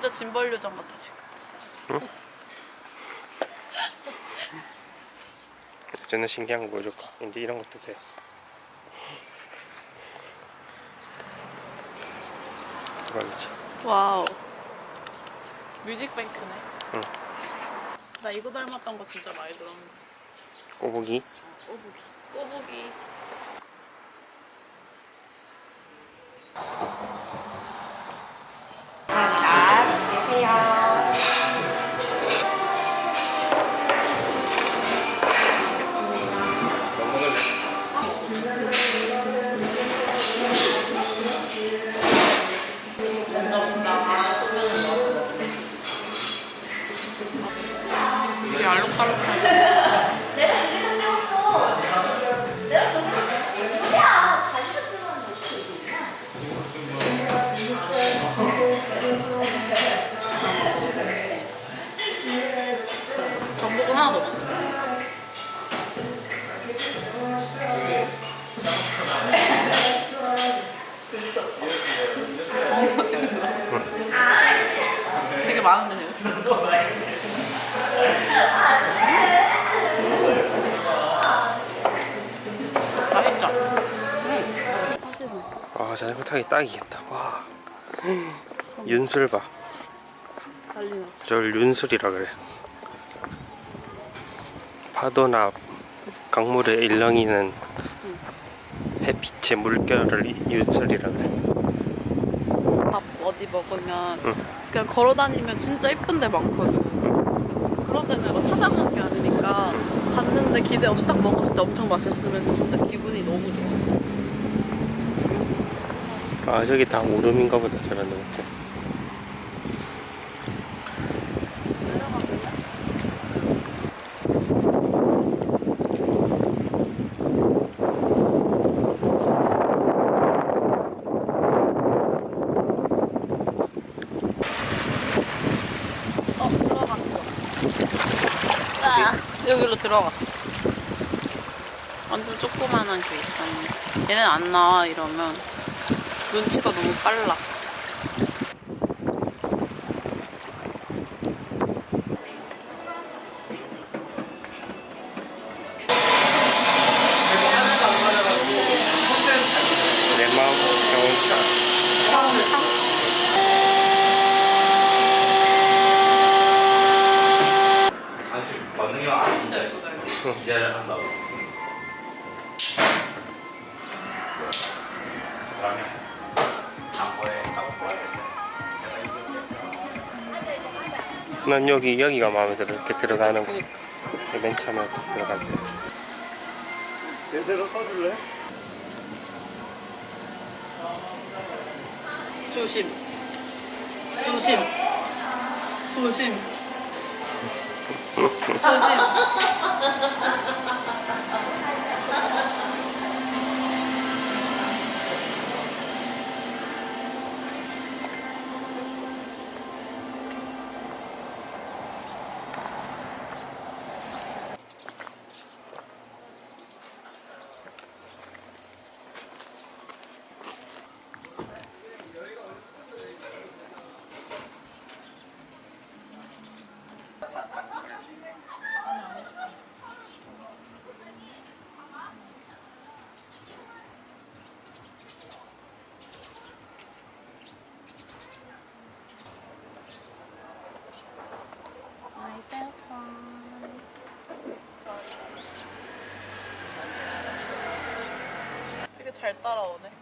진짜 짐벌 요정 같아 지금. 저는 신기한 거 보여줄까? 이제 이런 것도 돼. 대박이지. 와우. 뮤직뱅크네. 응. 나 이거 닮았던 거 진짜 많이 들었는데. 꼬부기. 꼬부기. 꼬부기. 타기 딱이겠다. 와. 윤술 봐. 저를 윤술이라 그래. 파도나 강물의 일렁이는 햇빛의 물결을 윤술이라 그래. 밥 어디 먹으면 응. 그냥 걸어 다니면 진짜 예쁜 데 많거든. 그런 데는 막 찾아보는 게 아니니까 갔는데 기대 없이 딱 먹었을 때 엄청 맛있으면 진짜 기분이 너무 좋아. 아 저기 다 오름인가 보다 저런 데 맞지? 어, 들어갔어. 아, 여기로 들어갔어. 완전 조그만한 게 있었는데. 얘는 안 나와, 이러면. 눈치가 너무 빨라. 내 마음 경차. 예쁘다. 기자를 한다고. 난 여기 여기가 마음에 들어 이렇게 들어가는 거. 맨 처음에 딱 들어갈 때. 제대로 써줄래? 조심. 조심. 조심. 조심. 잘 따라오네.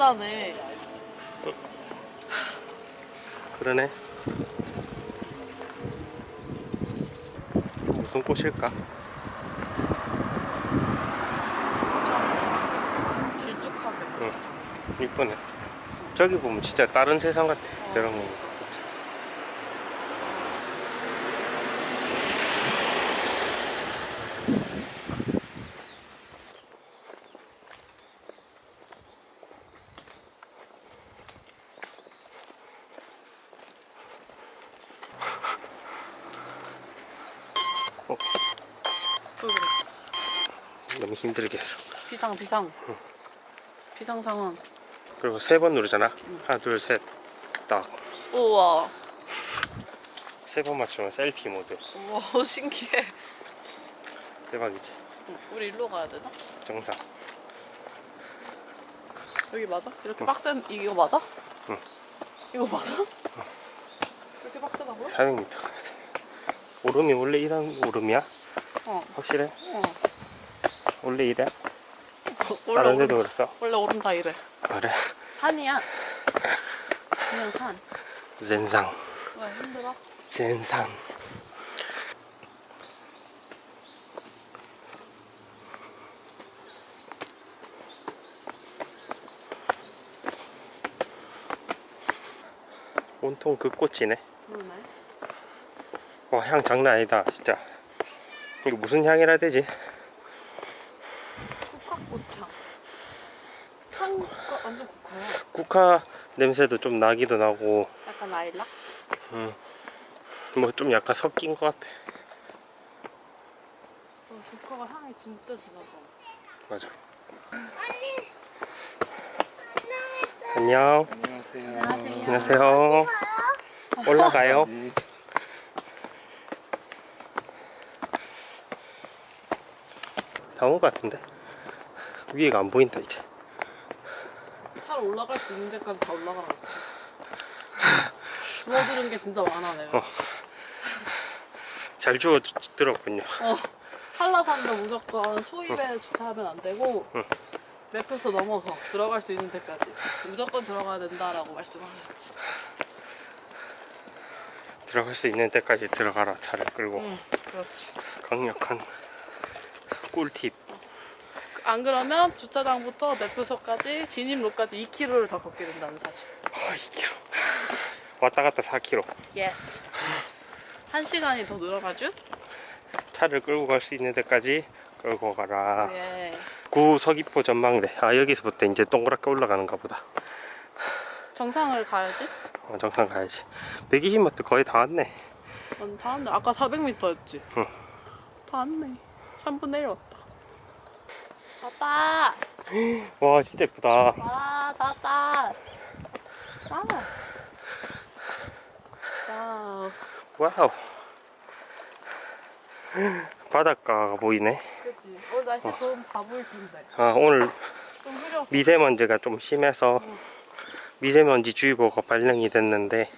락자네. 그러네. 무슨 꽃일까? 길쭉하게. 응. 이쁘네. 저기 보면 진짜 다른 세상 같아. 저런 거. 어. 또 그래. 너무 힘들게 해서. 비상 비상. 응. 비상 상황. 그리고 세 번 누르잖아. 응. 하나 둘 셋. 딱. 우와. 세 번 맞추면 셀피 모드. 우와 신기해. 대박이지. 응. 우리 일로 가야 되나? 정상. 여기 맞아? 이렇게 응. 빡센 이거 맞아? 응. 이거 맞아? 응. 이렇게 빡세다고? 400m. 오름이 원래 이런 오름이야? 어. 확실해? 어. 원래 이래? 원래 다른 오름, 데도 그랬어? 원래 오름 다 이래. 그래. 산이야. 그냥 산. 젠상. 왜 힘들어? 젠상. 온통 그 꽃이네. 그러네. 와, 향 장난 아니다, 진짜. 이거 무슨 향이라 해야 되지? 국화꽃향. 향가 완전 국화야. 국화 냄새도 좀 나기도 나고, 약간 라일락? 뭐좀 약간 섞인 것 같아. 어, 국화가 향이 진짜 진하다. 맞아. 안녕. 안녕하세요. 안녕하세요. 올라가요. 다온것 같은데? 위에가 안 보인다, 이제. 차로 올라갈 수 있는 데까지 다 올라가라고 했어. 주워들은 게 진짜 많아 내가. 어. 잘 주워 들었군요. 어, 한라산도 무조건 소입에 주차하면 안 되고 응. 매표소 넘어서 들어갈 수 있는 데까지 무조건 들어가야 된다라고 말씀하셨지. 들어갈 수 있는 데까지 들어가라, 차를 끌고. 응, 그렇지. 강력한 꿀팁. 안 그러면 주차장부터 매표소까지 진입로까지 2km를 더 걷게 된다는 사실. 아, 2km. 왔다 갔다 4km. 예스. 한 시간이 더 늘어가죠? 차를 끌고 갈 수 있는 데까지 끌고 가라. 예. 구 서귀포 전망대. 아, 여기서부터 이제 동그랗게 올라가는가 보다. 정상을 가야지. 어, 정상 가야지. 120m 거의 다 왔네. 넌다 왔네. 아까 400m였지? 응. 다 왔네. 3분 내려왔다. 왔다! 와, 진짜 예쁘다. 와, 다 왔다! 와! 와우. 와우. 바닷가가 보이네. 그치. 오늘 날씨 좀 바보일 텐데. 아, 오늘 좀 흐려. 미세먼지가 좀 심해서 미세먼지 주의보가 발령이 됐는데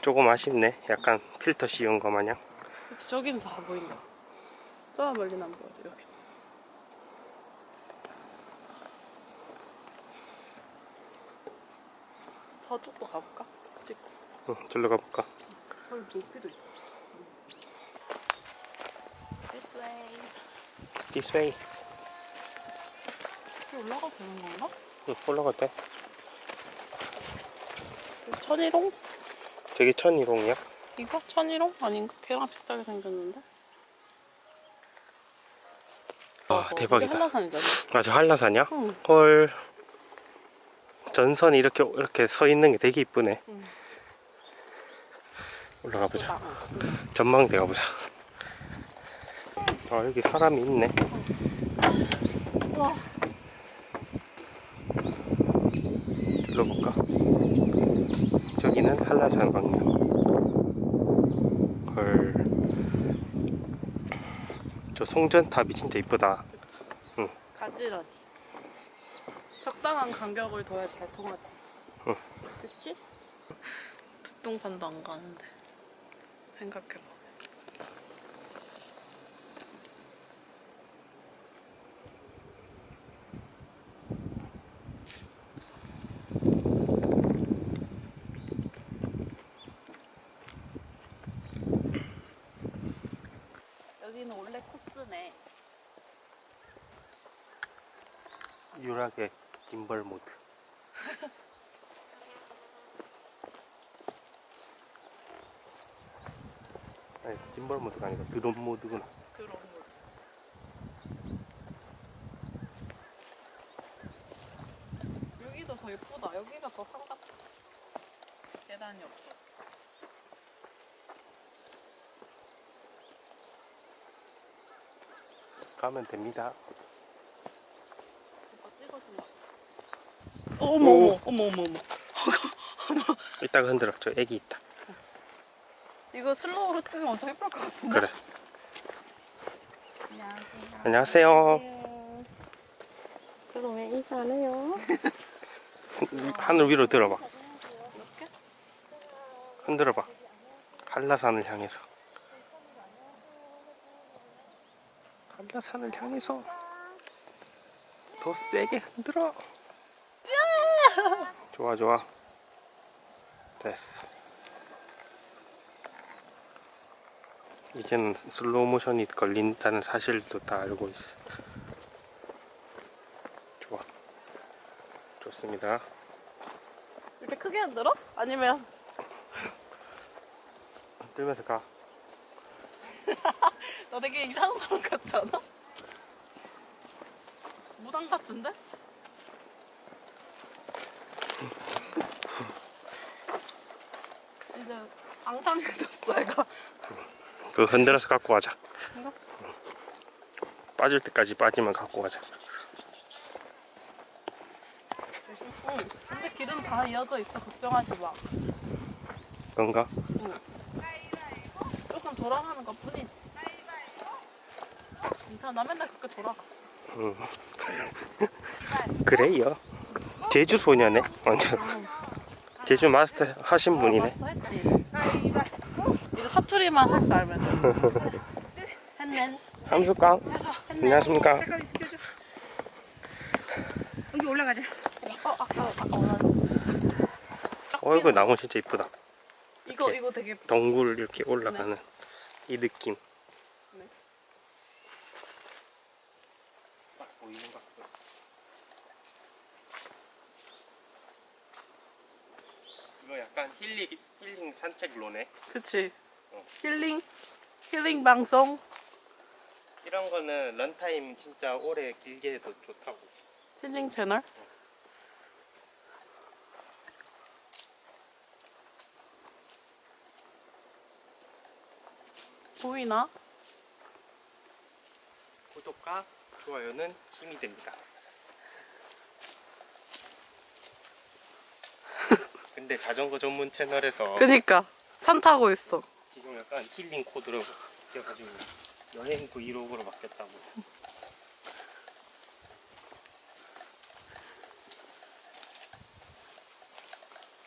조금 아쉽네. 약간 필터 씌운 거 마냥. 그치, 저기는 다 보인다. 저 멀리는 안 보여, 여기. 저쪽도 가볼까? 찍고. 응, 절로 가볼까? 헐, 높이도 있어. This way. This way. 이렇게 올라가도 되는 건가? 응, 올라갈 때. 저기 천일홍? 저기 천일홍이야? 이거? 천일홍? 아닌가? 걔랑 비슷하게 생겼는데? 와, 이게 대박이다. 한라산이잖아. 맞아, 한라산이야? 응. 헐. 전선이 이렇게 이렇게 서 있는 게 되게 이쁘네. 응. 올라가 보자. 응. 전망대 가보자. 아 여기 사람이 있네. 와, 들러볼까? 저기는 한라산 방향. 헐. 저 송전탑이 진짜 이쁘다. 가지런히. 적당한 간격을 둬야 잘 통하지. 응. 그치? 뒷동산도 안 가는데. 생각해봐. 여기는 원래 코스네. 유락의 김벌 모드. 아니 김벌 모드가 아니라 드론 모드구나. 그런 거지. 여기도 더 예쁘다. 여기가 더산 같아. 계단이 없어. 가면 됩니다. 오빠 찍어줄라. 어머 오. 어머 어머 어머 어머. 이따가 흔들어. 저 애기 있다. 이거 슬로우로 찍으면 엄청 예쁠 것 같은데. 그래. 안녕하세요. 슬로우 인사하네요. 하늘 위로 들어봐. 이렇게? 흔들어봐. 한라산을 향해서. 한라산을 향해서. 더 세게 흔들어. 좋아 좋아. 됐어. 이제는 슬로우 모션이 걸린다는 사실도 다 알고 있어. 좋아. 좋습니다. 이렇게 크게 흔들어? 아니면 흔들면서 가. 너 되게 이상한 사람 같지 않아? 무당 같은데? 이제 앙상해졌어 얘가 그 흔들어서 갖고 가자. 이거? 빠질 때까지 빠지면 갖고 가자. 응 근데 길은 다 이어져 있어 걱정하지 마 그런가? 조금 돌아가는 것 뿐이지 괜찮아 나 맨날 그렇게 돌아갔어 응. 그래요. 제주 소녀네. 완전. 제주 마스터 하신 분이네. 이제 사투리만 할 줄 알면 함수깡. 안녕하십니까. 여기 올라가자. 어 아까 아까 원하는 어이구 나무 진짜 이쁘다. 이거 이거 되게 동굴 이렇게 올라가는 이 느낌. 네. 딱 보이는 것 같고. 이거 약간 힐링 힐링 산책로네. 그치 어. 힐링 힐링 방송 이런 거는 런타임 진짜 오래 길게 해도 좋다고. 힐링 채널 보이나? 구독과 좋아요는 힘이 됩니다. 근데 자전거 전문 채널에서 그니까 산 타고 있어 지금 약간 힐링 코드로 바뀌어가지고 여행 브이로그로 바뀌었다고.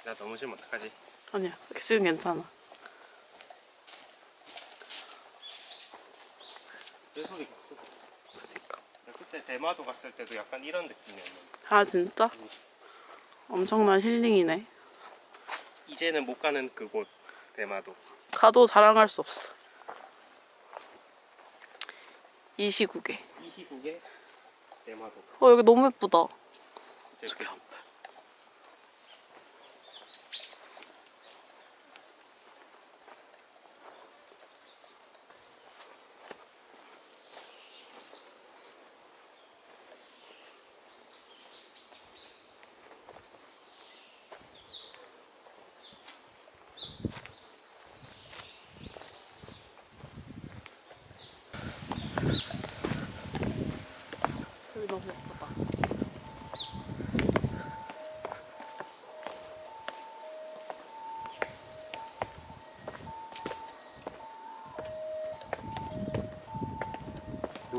나 넘어지면 어떡하지? 아니야 지금 괜찮아 내 소리가 없어. 나 그때 대마도 갔을 때도 약간 이런 느낌이었는데 아 진짜? 엄청난 힐링이네 이제는 못 가는 그곳 대마도. 가도 자랑할 수 없어. 이 시국에. 이 시국에 대마도. 어 여기 너무 예쁘다. 저기 그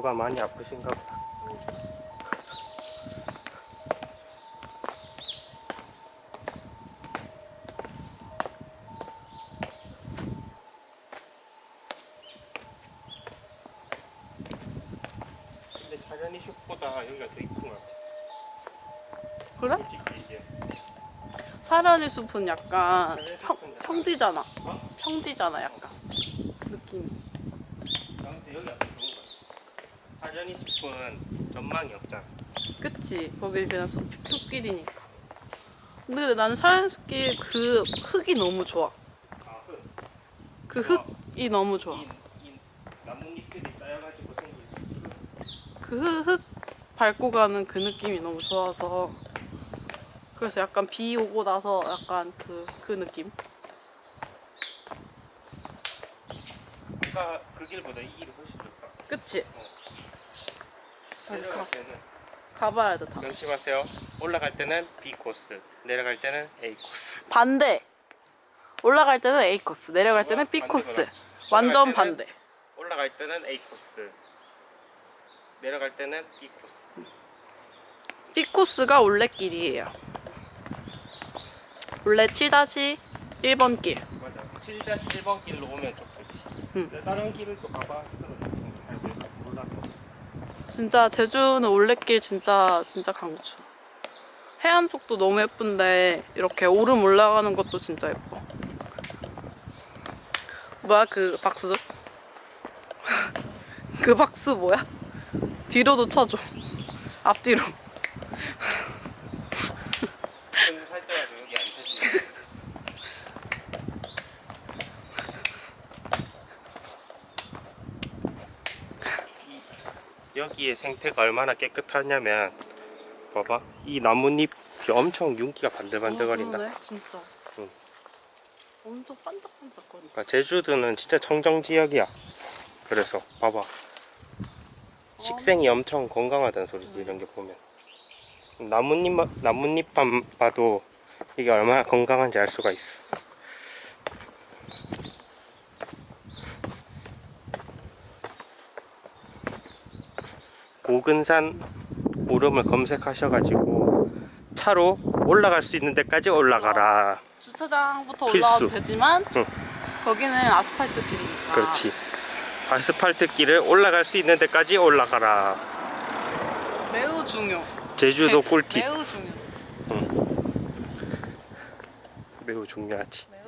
누가 많이 아프신가 보다. 근데 자연이 숲보다 여기가 더 이쁜 것 같아. 그래? 솔직히 이게. 사려니 숲은 약간 평, 평지잖아 어? 평지잖아 약간 느낌이 근데 여기가 더 좋은 것 자연이 숲은 전망이 없잖아. 그치. 거기 그냥 숲, 숲길이니까. 근데 나는 사려니 숲길 그 흙이 너무 좋아. 아, 그, 그 흙이 너무 좋아. 이, 이 나뭇잎들이 쌓여가지고 생긴 그그 흙, 흙 밟고 가는 그 느낌이 너무 좋아서. 그래서 약간 비 오고 나서 약간 그, 그 느낌? 그가 그 길보다 이 길이 훨씬 좋다. 그치? 내려갈 때는 가봐야 돼 다. 명심하세요. 올라갈 때는 B 코스, 내려갈 때는 A 코스. 반대. 올라갈 때는 A 코스, 내려갈 때는 B 반대구나. 코스. 완전 올라갈 때는- 반대. 올라갈 때는 A 코스, 내려갈 때는 B 코스. B 코스가 올레길이에요. 올레 7-1번 길. 맞아. 7-1번 길로 오면 좀 좋지. 응. 근데 다른 길을 또 가봐. 잘 몰라서. 진짜 제주는 올레길 진짜 진짜 강추. 해안 쪽도 너무 예쁜데 이렇게 오름 올라가는 것도 진짜 예뻐. 뭐야 그 박수? 그 박수 뭐야? 뒤로도 쳐줘. 앞뒤로. 좀 살쪄가지고 여기 안 쳐지네. 이- 여기의 생태가 얼마나 깨끗하냐면 봐봐. 이 나뭇잎이 엄청 윤기가 반들반들거린다. 그러네, 진짜. 응. 엄청 반짝반짝거린다. 그러니까 제주도는 진짜 청정 지역이야. 그래서 봐봐. 식생이 엄청 건강하다는 소리지 이런 게 보면. 나뭇잎 나뭇잎만 봐도 이게 얼마나 건강한지 알 수가 있어 고근산 오름을 검색하셔가지고 차로 올라갈 수 있는 데까지 올라가라 주차장부터 필수. 올라와도 되지만 응. 거기는 아스팔트 길이니까. 그렇지. 아스팔트 길을 올라갈 수 있는 데까지 올라가라. 매우 중요. 제주도 꿀팁. 매우 중요. 매우 중요하지. 매우